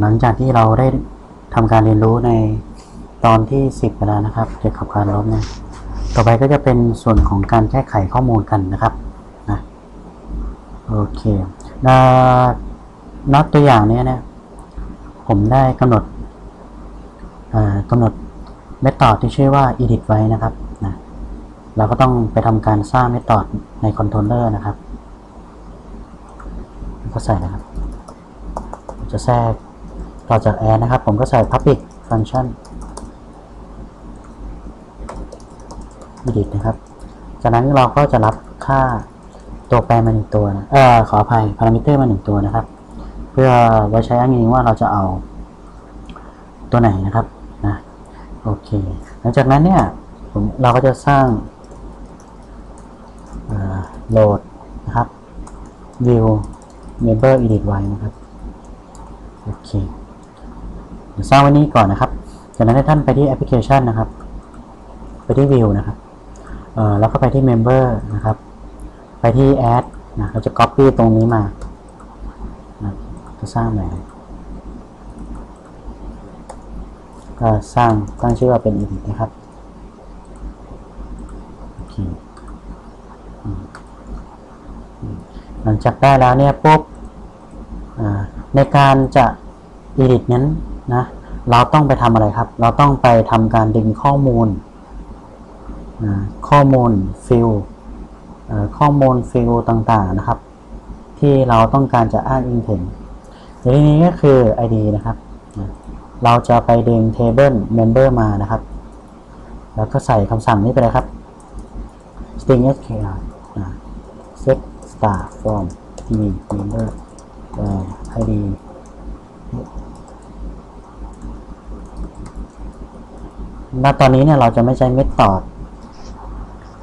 หลังจากที่เราได้ทำการเรียนรู้ในตอนที่ 10ไปแล้วนะครับเกี่ยวกับการลบเนี่ยต่อไปก็จะเป็นส่วนของการแก้ไขข้อมูลกันนะครับนะโอเคนะน็อตตัวอย่างเนี้ยเนี่ยผมได้กำหนดอ่ากำหนดเมธอดที่ชื่อว่า edit ไว้นะครับนะเราก็ต้องไปทำการสร้างเมธอดในคอนโทรลเลอร์นะครับ ก็ใส่นะครับ จะแทรกต่อจาก add นะครับ ผมก็ใส่ public function edit นะครับ จากนั้นเราก็จะรับค่าตัวแปรมาหนึ่งตัวนะเออขออภัย parameter มาหนึ่งตัวนะครับ เพื่อไว้ใช้อ้างอิงว่าเราจะเอาตัวไหนนะครับนะโอเค หลังจากนั้นเนี่ยผมเราก็จะสร้างโหลดนะครับ view member edit ไว้นะครับ โอเคเดี๋ยวสร้างไว้นี้ก่อนนะครับ จากนั้นให้ท่านไปที่แอปพลิเคชันนะครับ ไปที่ view นะครับแล้วก็ไปที่ member นะครับ ไปที่ add นะเราจะ copy ตรงนี้มานะจะสร้างใหม่ก็สร้างตั้งชื่อว่าเป็น edit นะครับโอเคหลังจากได้แล้วเนี่ยปุ๊บอ่า ในการจะ edit นั้นนะเราต้องไปทำอะไรครับ เราต้องไปทำการดึงข้อมูลนะข้อมูลฟิลข้อมูลฟิลต่างๆนะครับ ที่เราต้องการจะอ้างอิงถึงในที่นี้ก็คือ ID นะครับนะเราจะไปดึง table member มานะครับ แล้วก็ใส่คำสั่งนี้ไปเลยครับ string sql นะ set star from t member แต่ ID ณตอนนี้เนี่ยเราจะไม่ใช้เมธอด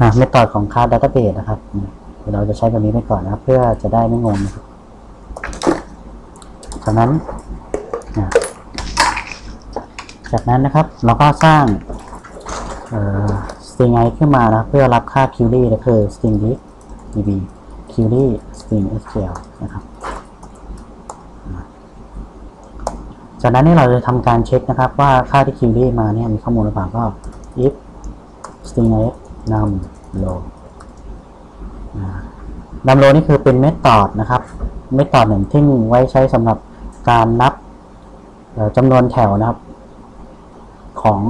อ่าเมธอดของ Card Database นะครับเดี๋ยวเราจะใช้แบบนี้ไปก่อนนะเพื่อจะได้ไม่งงนะครับจากนั้น จากนั้นนะครับเราก็สร้างเอ่อ string i ขึ้นมานะเพื่อรับค่า query ก็คือ string db query string sql นะครับ จากนั้นนี่เราจะทำการเช็คนะครับ ว่าค่าที่คิวรี่มาเนี่ยมีข้อมูลหรือเปล่าก็ if string x num low นำโลนี่คือเป็นเมธอดนะครับเมธอดหนึ่งที่ไว้ใช้สำหรับการนับจำนวนแถวนะครับ ของ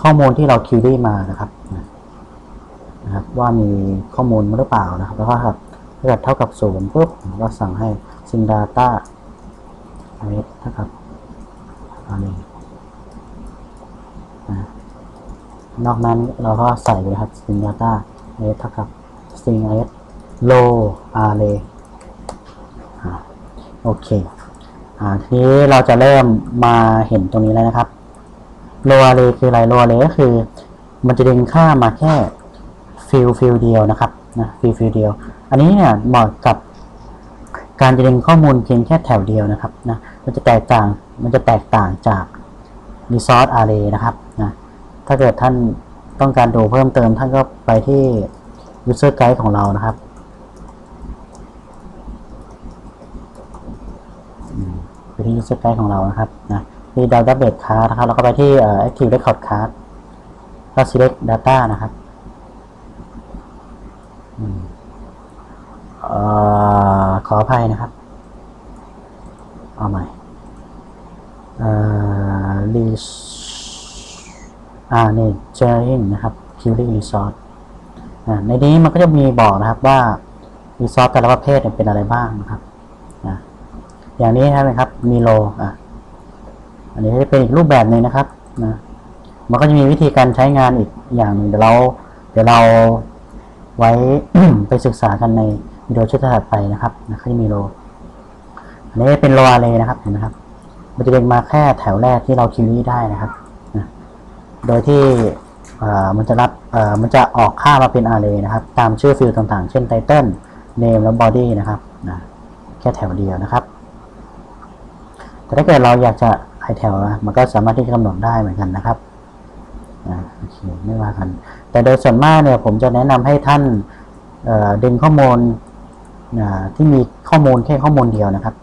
ข้อมูลที่เราคิวรี่มานะครับนะครับ ว่ามีข้อมูลหรือเปล่านะครับ แล้วก็ครับถ้าเกิดเท่ากับศูนย์ปุ๊บก็สั่งให้ sing data เท่ากับ อันนี้นอกนั้นเราก็ใส่เลยครับ string data s เท่ากับ string s low array โอเค อ่า ทีนี้เราจะเริ่มมาเห็นตรงนี้แล้วนะครับ low array คืออะไร low array ก็คือ มันจะดึงค่ามาแค่ฟิลฟิลเดียวนะครับนะฟิลฟิลเดียว อันนี้เนี่ยเหมาะกับการจะดึงข้อมูลเพียงแค่แถวเดียวนะครับนะมันจะแตกต่าง มันจะแตกต่างจาก resource array นะครับนะถ้าเกิดท่านต้องการดูเพิ่มเติมท่านก็ไปที่ user guide ของเรานะครับ ไปที่ user guide ของเรานะครับนะที่ database card นะครับแล้วก็ไปที่ active record card ก็ select data นะครับอขออภัยนะครับ เอาใหม่ รีอ่านี่ sharing นะครับ query resource ในนี้มันก็จะมีบอกนะครับว่า resource แต่ละประเภทเป็นอะไรบ้างนะครับนะอย่างนี้ใช่ไหมครับ มีโลอะอันนี้จะเป็นอีกรูปแบบหนึ่งนะครับนะมันก็จะมีวิธีการใช้งานอีกอย่างหนึ่งเดี๋ยวเรา เดี๋ยวเราไว้ไปศึกษากันในวิดีโอชุดถัดไปนะครับนะก็จะมีโล อันนี้เป็นโลอาเรนะครับเห็นไหมครับ มันจะเป็นมาแค่แถวแรกที่เราคิวรี่ได้นะครับนะโดยที่มันจะรับมันจะออกค่ามาเป็นอาร์เรนะครับ ตามชื่อฟิลต่างๆ เช่นไตเติลเนมและบอดี้นะครับนะแค่แถวเดียวนะครับ แต่ถ้าเกิดเราอยากจะให้แถวมันก็สามารถที่จะกำหนดได้เหมือนกันนะครับนะโอเคไม่ว่ากัน แต่โดยส่วนมากเนี่ยผมจะแนะนำให้ท่านดึงข้อมูลที่มีข้อมูลแค่ข้อมูลเดียวนะครับ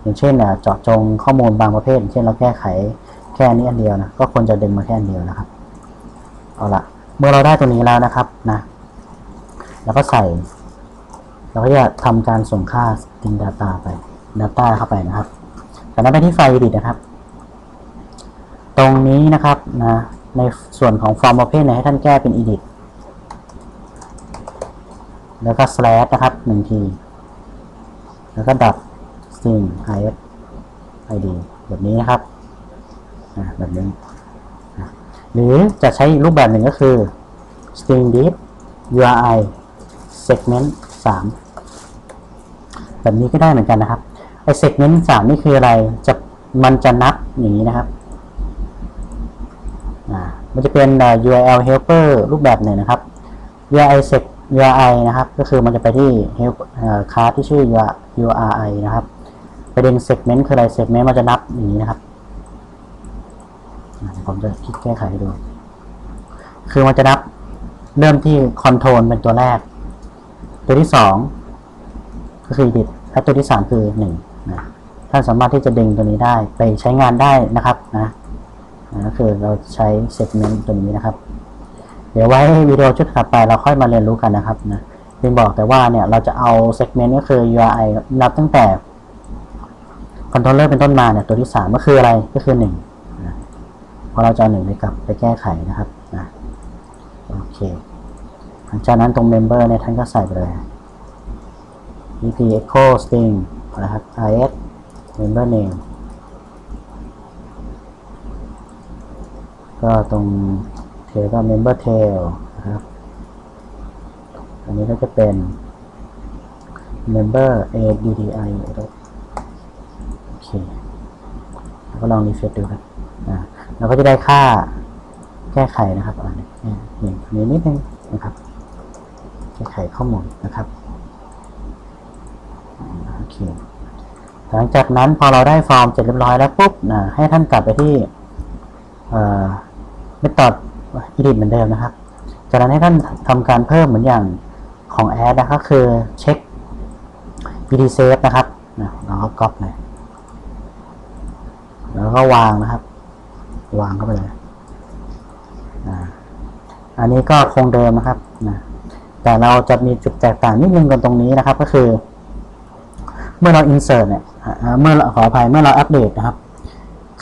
อย่างเช่นอะเจาะจงข้อมูลบางประเภท เช่นเราแก้ไขแค่นี้อันเดียวนะก็ควรจะดึงมาแค่อันเดียวนะครับเอาละเมื่อเราได้ตัวนี้แล้วนะครับนะแล้วก็ใส่ เราก็จะทำการส่งค่า string data ไป data เข้าไปนะครับจากนั้นไปที่ไฟล์ edit นะครับ ตรงนี้นะครับนะในส่วนของ form open เนี่ยให้ท่านแก้เป็น edit แล้วก็ slash นะครับหนึ่งที แล้วก็ดับ string is id แบบนี้นะครับแบบนี้อะหรือจะใช้รูปแบบหนึ่งก็คือ string div uri segment 3 แบบนี้ก็ได้เหมือนกันนะครับไอ segment 3 นี่คืออะไรจะมันจะนับอย่างนี้นะครับมันจะเป็น URL helper รูปแบบหนึ่งนะครับ URI seg URI นะครับ ก็คือมันจะไปที่ help อ่า class ที่ชื่อ URI นะครับ ประเด็น segment คืออะไร segment มันจะนับอย่างนี้นะครับผมจะคลิกแก้ไขให้ดู คือมันจะนับเริ่มที่ control เป็นตัวแรก ตัวที่สองก็คือ edit และตัวที่สามคือหนึ่งนะท่านสามารถที่จะดึงตัวนี้ได้ไปใช้งานได้นะครับนะนะก็คือเราใช้ segment ตัวนี้นะครับ เดี๋ยวไว้วิดีโอชุดถัดไปเราค่อยมาเรียนรู้กันนะครับนะเพียงบอกแต่ว่าเนี่ยเราจะเอา segment ก็คือ URI นับตั้งแต่ controller เป็นต้นมาเนี่ยตัวที่สามก็คืออะไรก็คือหนึ่งนะพราะเราจะเอาหนึ่งไปกลับไปแก้ไขนะครับนะโอเคหลังจากนั้นตรง member เนี่ยท่านก็ใส่ไปเลย ep echo string นะครับ is member name ก็ตรง tail ก็ member tail นะครับ อันนี้ก็จะเป็น member addi โอ เคแล้วก็ลอง refresh ดูครับอ่าเราก็จะได้ค่าแก้ไขนะครับอันนี้นี่นี่นิดนึงนะครับ แก้ไขข้อมูลนะครับโอเคหลังจากนั้นพอเราได้ฟอร์มเสร็จเรียบร้อยแล้วปุ๊บนะให้ท่านกลับไปที่เอ่อไม่ตอบ edit เหมือนเดิมนะครับ จากนั้นให้ท่านทำการเพิ่มเหมือนอย่างของ add นะครับคือเช็ค ed save นะครับนะเราก็ก๊อปเลย แล้วก็วางนะครับ วางเข้าไปเลยอันนี้ก็คงเดิมนะครับนะแต่เราจะมีจุดแตกต่างนิดนึงกันตรงนี้นะครับ ก็คือ เมื่อเรา insert เนี่ยเมื่อขออภัยเมื่อเราอัปเดตนะครับ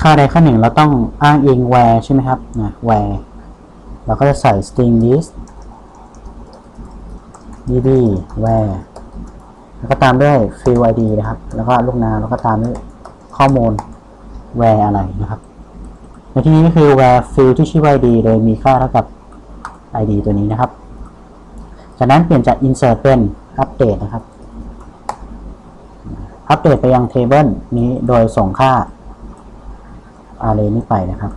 ค่าใดค่าหนึ่งเราต้องอ้างอิง where ใช่ไหมครับนะ where เราก็จะใส่ string list db where แล้วก็ตามด้วย field id นะครับ แล้วก็ลูกนาแล้วก็ตามด้วยข้อมูล where อะไรนะครับ ในที่นี้ก็คือ where field ที่ชื่อว่า id โดยมีค่าเท่ากับ id ตัวนี้นะครับ จากนั้นเปลี่ยนจาก insert เป็น update นะครับอัปเดตไปยัง table นี้โดยส่งค่า array นี้ไปนะครับ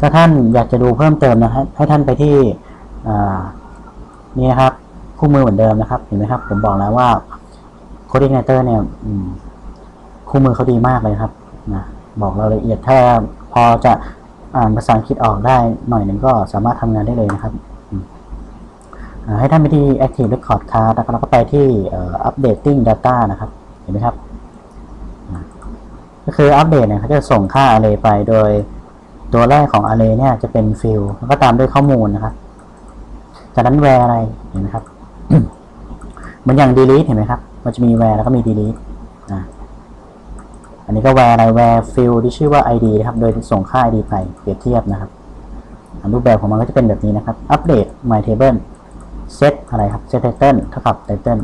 ถ้าท่านอยากจะดูเพิ่มเติมนะฮะให้ท่านไปที่นี่นะครับ คู่มือเหมือนเดิมนะครับ เห็นไหมครับ ผมบอกแล้วว่า Coordinator เนี่ยคู่มือเขาดีมากเลยครับนะ บอกรายละเอียดถ้าพอจะอ่านภาษาอังกฤษออกได้หน่อยหนึ่งก็สามารถทำงานได้เลยนะครับ ให้ท่านไปที่ Active Record Card นะครับแล้วก็ไปที่ Updating Data นะครับ เห็นไหมครับ ก็คืออัปเดตเนี่ยเขาจะส่งค่า array ไปโดยตัวแรกของ array เนี่ยจะเป็น field แล้วก็ตามด้วยข้อมูลนะครับ จากนั้น where อะไรเห็นไหมครับ เหมือนอย่าง delete เห็นไหมครับ มันจะมี where แล้วก็มี delete อะ อันนี้ก็ where อะไร where field ที่ชื่อว่า id นะครับ โดยส่งค่า id ไปเปรียบเทียบนะครับรูปแบบของมันก็จะเป็นแบบนี้นะครับ update my table set อะไรครับ set title เท่ากับ title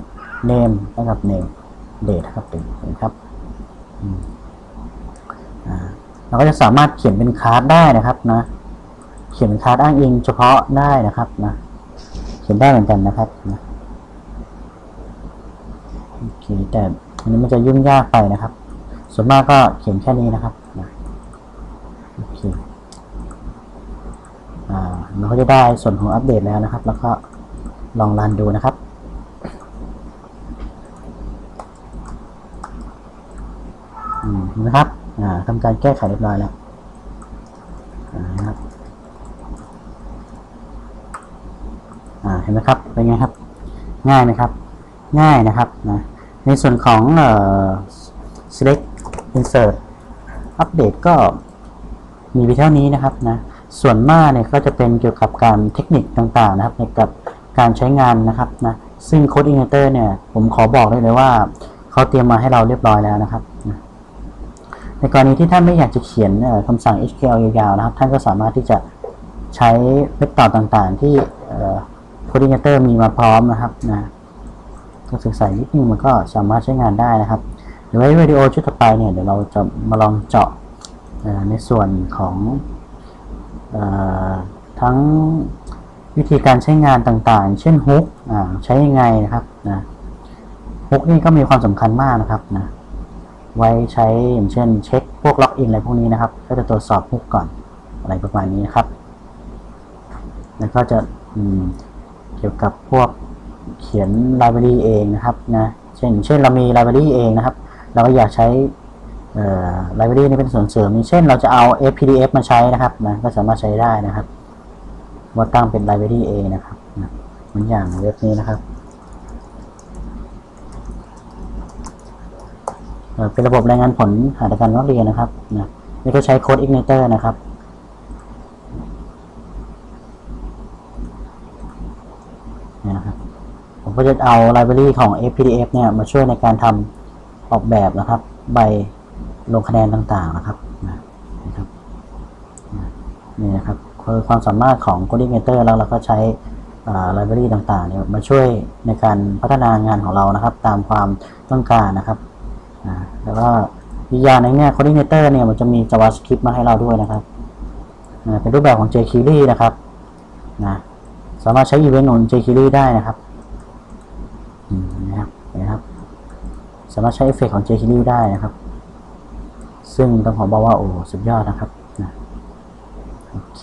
name เท่ากับ name date เท่ากับ date เห็นครับเราก็จะสามารถเขียนเป็นคาร์ดได้นะครับนะ เขียนเป็นคาร์ดอ้างอิงเฉพาะได้นะครับนะ เขียนได้เหมือนกันนะครับนะโอเคแต่อันนี้มันจะยุ่งยากไปนะครับ ส่วนมากก็เขียนแค่นี้นะครับโอเคอ่าเราก็จะได้ส่วนของอัปเดตแล้วนะครับ แล้วก็ลองรันดูนะครับอืมเห็นะครับอ่าทำการแก้ไขเรียบร้อยแล้วนะครับเห็นไหมครับ เป็นไงครับ ง่ายไหมครับ ง่ายนะครับนะในส่วนของเอ่อ select insert อัปเดตก็มีเพียงเท่านี้นะครับนะส่วนมากเนี่ยก็จะเป็นเกี่ยวกับการเทคนิคต่างๆนะครับในกับการใช้งานนะครับนะซึ่ง Code Igniter เนี่ยผมขอบอกได้เลยว่าเขาเตรียมมาให้เราเรียบร้อยแล้วนะครับนะในกรณีที่ท่านไม่อยากจะเขียนคำสั่ง HTML ยาวๆนะครับ ท่านก็สามารถที่จะใช้เว็บต่อต่างๆ ที่เอ่อ Code Igniter มีมาพร้อมนะครับนะก็ศึกษานิดนึงมันก็สามารถใช้งานได้นะครับ ดี๋ยวไว้วิดีโอชุดต่อไปเนี่ยเดี๋ยวเราจะมาลองเจาะในส่วนของอทั้งวิธีการใช้งานต่างๆ เช่นฮุกใช้ยังไงนะครับนะฮุกนี่ก็มีความสำคัญมากนะครับนะไว้ใช้อย่างเช่นเช็คพวกล็อกอินอะไรพวกนี้นะครับ ก็จะตรวจสอบฮุกก่อนอะไรประมาณนี้นะครับ แล้วก็จะเกี่ยวกับพวกเขียนไลบรารีเองนะครับนะเช่นเช่นเรามีไลบรารีเองนะครับ เราก็อยากใช้ไลบรารีนี่เป็นส่วนเสริมเช่นเราจะเอา APDF มาใช้นะครับนะก็สามารถใช้ได้นะครับว่าตั้งเป็นไลบรารีเองนะครับนะเหมือนอย่างเว็บนี้นะครับเป็นระบบรายงานผลหาการนักเรียนนะครับนะนี่ก็ใช้ Code Igniter นะครับเนี่ยนะครับ ผมก็จะเอาไลบรารีของ APDF เนี่ยมาช่วยในการทำ ออกแบบนะครับ ใบลงคะแนนต่างๆนะครับนะครับนี่นะครับคือความสามารถของ Coding Editor แล้วเราก็ใช้ไลบรารีต่างๆเนี่ยมาช่วยในการพัฒนางานของเรานะครับ ตามความต้องการนะครับนะแล้วก็อีกอย่างนึงเนี่ย Coding Editor เนี่ยมันจะมี JavaScript มาให้เราด้วยนะครับนะเป็นรูปแบบของ jQuery นะครับนะสามารถใช้อีเวนต์ของ jQuery ได้นะครับ อืมนะครับเห็นะครับ สามารถใช้เอฟเฟกต์ของ jQuery ได้นะครับ ซึ่งต้องขอบอกว่าโอ้สุดยอดนะครับนะโอเค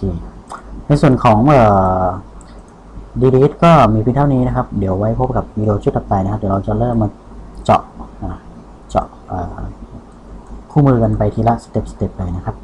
ในส่วนของเอ่อ delete ก็มีเพียงเท่านี้นะครับ เดี๋ยวไว้พบกับวิดีโอชุดต่อไปนะครับ เดี๋ยวเราจะเริ่มมาเจาะเจาะคู่มือกันไปทีละสเต็ปสเต็ปไปนะครับ